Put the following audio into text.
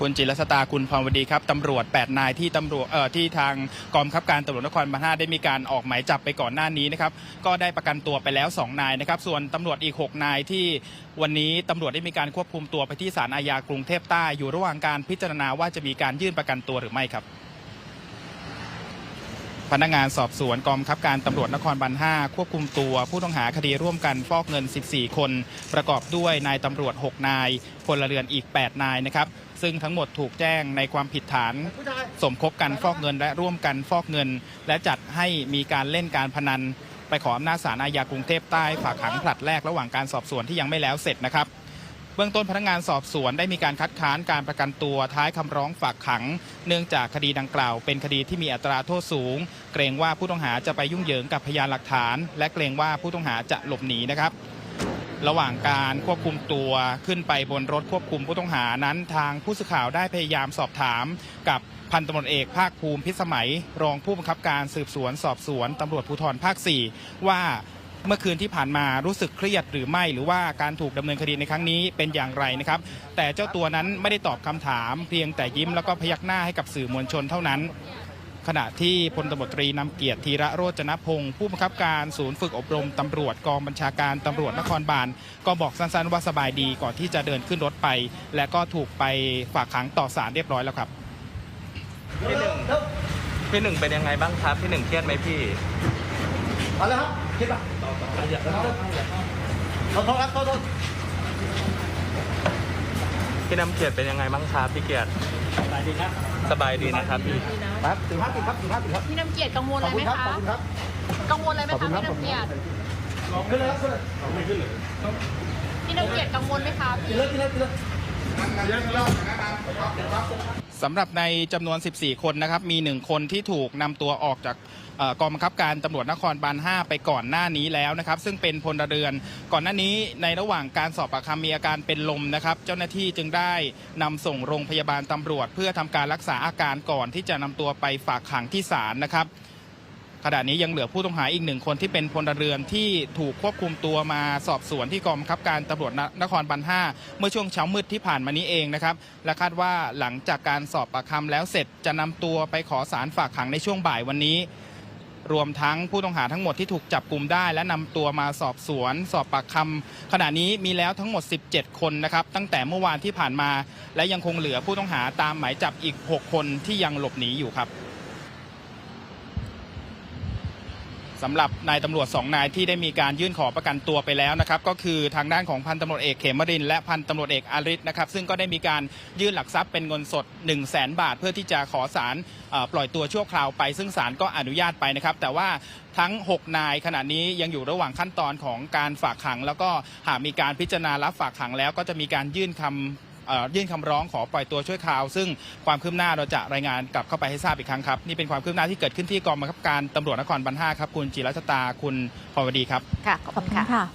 คุณจิรสตาคุณพรวดีครับตำรวจ 8 นายที่ตำรวจเอ่อที่ทางกองคับการตำรวจนครบาล5ได้มีการออกหมายจับไปก่อนหน้านี้นะครับก็ได้ประกันตัวไปแล้ว 2 นายนะครับส่วนตำรวจอีก 6 นายที่วันนี้ตำรวจได้มีการควบคุมตัวไปที่ศาลอาญากรุงเทพใต้อยู่ระหว่างการพิจารณาว่าจะมีการยื่นประกันตัวหรือไม่ครับพนักงานสอบสวนกองบังคับการตำรวจนครบาล5ควบคุมตัว ผู้ต้องหาคดีร่วมกันฟอกเงิน 14 คน ประกอบด้วยนายตำรวจ 6 นายพลเรือนอีก 8 นายนะครับ ซึ่งทั้งหมดถูกแจ้งในความผิดฐานสมคบกันฟอกเงินและร่วมกันฟอกเงิน และจัดให้มีการเล่นการพนัน ไปขออำนาจศาลอาญากรุงเทพใต้ฝากขังผลัดแรกระหว่างการสอบสวนที่ยังไม่แล้วเสร็จนะครับเบื้องต้นพนักงานสอบสวนได้มีการคัดค้านการประกันตัวท้ายคำร้องฝากขัง เนื่องจากคดีดังกล่าว เป็นคดีที่มีอัตราโทษสูง เกรงว่าผู้ต้องหาจะไปยุ่งเหยิงกับพยานหลักฐาน และเกรงว่าผู้ต้องหาจะหลบหนีนะครับ ระหว่างการควบคุมตัวขึ้นไปบนรถควบคุมผู้ต้องหานั้น ทางผู้สื่อข่าวได้พยายามสอบถามกับพันตำรวจเอกภาคภูมิพิสมัย รองผู้บังคับการสืบสวนสอบสวนตำรวจภูธรภาค 4 ว่าเมื่อคืนที่ผ่านมารู้สึกเครียดหรือไม่หรือว่าการถูกดำเนินคดีในครั้งนี้เป็นอย่างไรนะครับ แต่เจ้าตัวนั้นไม่ได้ตอบคำถามเพียงแต่ยิ้มแล้วก็พยักหน้าให้กับสื่อมวลชนเท่านั้น ขณะที่พลตำรวจตรีนำเกียรติธีระโรจนพงศ์ผู้บังคับการศูนย์ฝึกอบรมตำรวจกองบัญชาการตำรวจนครบาลก็บอกสั้นๆว่าสบายดีก่อนที่จะเดินขึ้นรถไป และก็ถูกไปฝากขังต่อศาลเรียบร้อยแล้วครับพี่หนึ่งพี่หนึ่งเป็นยังไงบ้างครับพี่หนึ่งเครียดไหมพี่เอาเลยครับคิดป่ะขอโทษครับขอโทษพี่น้ำเกียรติเป็นยังไงบ้างครับพี่เกียรติสบายดีครับ สบายดีนะครับพี่ครับถึงห้าสิบครับถึงห้าสิบครับพี่น้ำเกียรติกังวลขอะอบไรคุไหมณครับคะขอบคุณครับกังวลอะไรไหมขอบคุคะณครับพี่น้ำเกียรติขึ้นเลยครับขึ้นเลยพี่น้ำเกียรติกังวลไหมคะกิพี่นเลยกินเลยกินเลย สำหรับในจำนวน 14 คนนะครับ มี 1 คนที่ถูกนำตัวออกจากเอ่อกองบังคับการตำรวจนครบาล 5 ไปก่อนหน้านี้แล้วนะครับ ซึ่งเป็นพลเรือน ก่อนหน้านี้ในระหว่างการสอบปากคำมีอาการเป็นลมนะครับ เจ้าหน้าที่จึงได้นำส่งโรงพยาบาลตำรวจ เพื่อทำการรักษาอาการก่อนที่จะนำตัวไปฝากขังที่ศาลนะครับ ขณะนี้ยังเหลือผู้ต้องหาอีกหนึ่งคนที่เป็นพลเรือนที่ถูกควบคุมตัวมาสอบสวนที่กองบังคับการตำรวจนนครบาล5เมื่อช่วงเช้ามืดที่ผ่านมานี้เองนะครับและคาดว่าหลังจากการสอบปากคำแล้วเสร็จจะนำตัวไปขอสารฝากขังในช่วงบ่ายวันนี้ รวมทั้งผู้ต้องหาทั้งหมดที่ถูกจับกลุ่มได้ และนำตัวมาสอบสวน สอบปากคำขณะนี้มีแล้วทั้งหมด 17 คนนะครับตั้งแต่เมื่อวานที่ผ่านมา และยังคงเหลือผู้ต้องหาตามหมายจับอีก 6 คนที่ยังหลบหนีอยู่ครับ สำหรับนายตำรวจสองนายที่ได้มีการยื่นขอประกันตัวไปแล้วนะครับก็คือทางด้านของพันตำรวจเอกเขมรินและพันตำรวจเอกอาริศนะครับซึ่งก็ได้มีการยื่นหลักทรัพย์เป็นเงินสด 1 0 0 0 0แสนบาท เพื่อที่จะขอสารปล่อยตัวชั่วคราวไป ซึ่งศาลก็อนุญาตไปนะครับแต่ว่าทั้ง 6 นายขณะนี้ยังอยู่ระหว่างขั้นตอนของการฝากขัง แล้วก็หากมีการพิจารณารับฝากขังแล้วก็จะมีการยื่นคำ ยื่นคำร้องขอปล่อยตัวช่วยคราว ซึ่งความคืบหน้าเราจะรายงานกลับเข้าไปให้ทราบอีกครั้งครับ นี่เป็นความคืบหน้าที่เกิดขึ้นที่กองบังคับการตำรวจนครบาล5ครับ คุณจิรัชตาคุณพรวดีครับ ค่ะ ขอบคุณค่ะ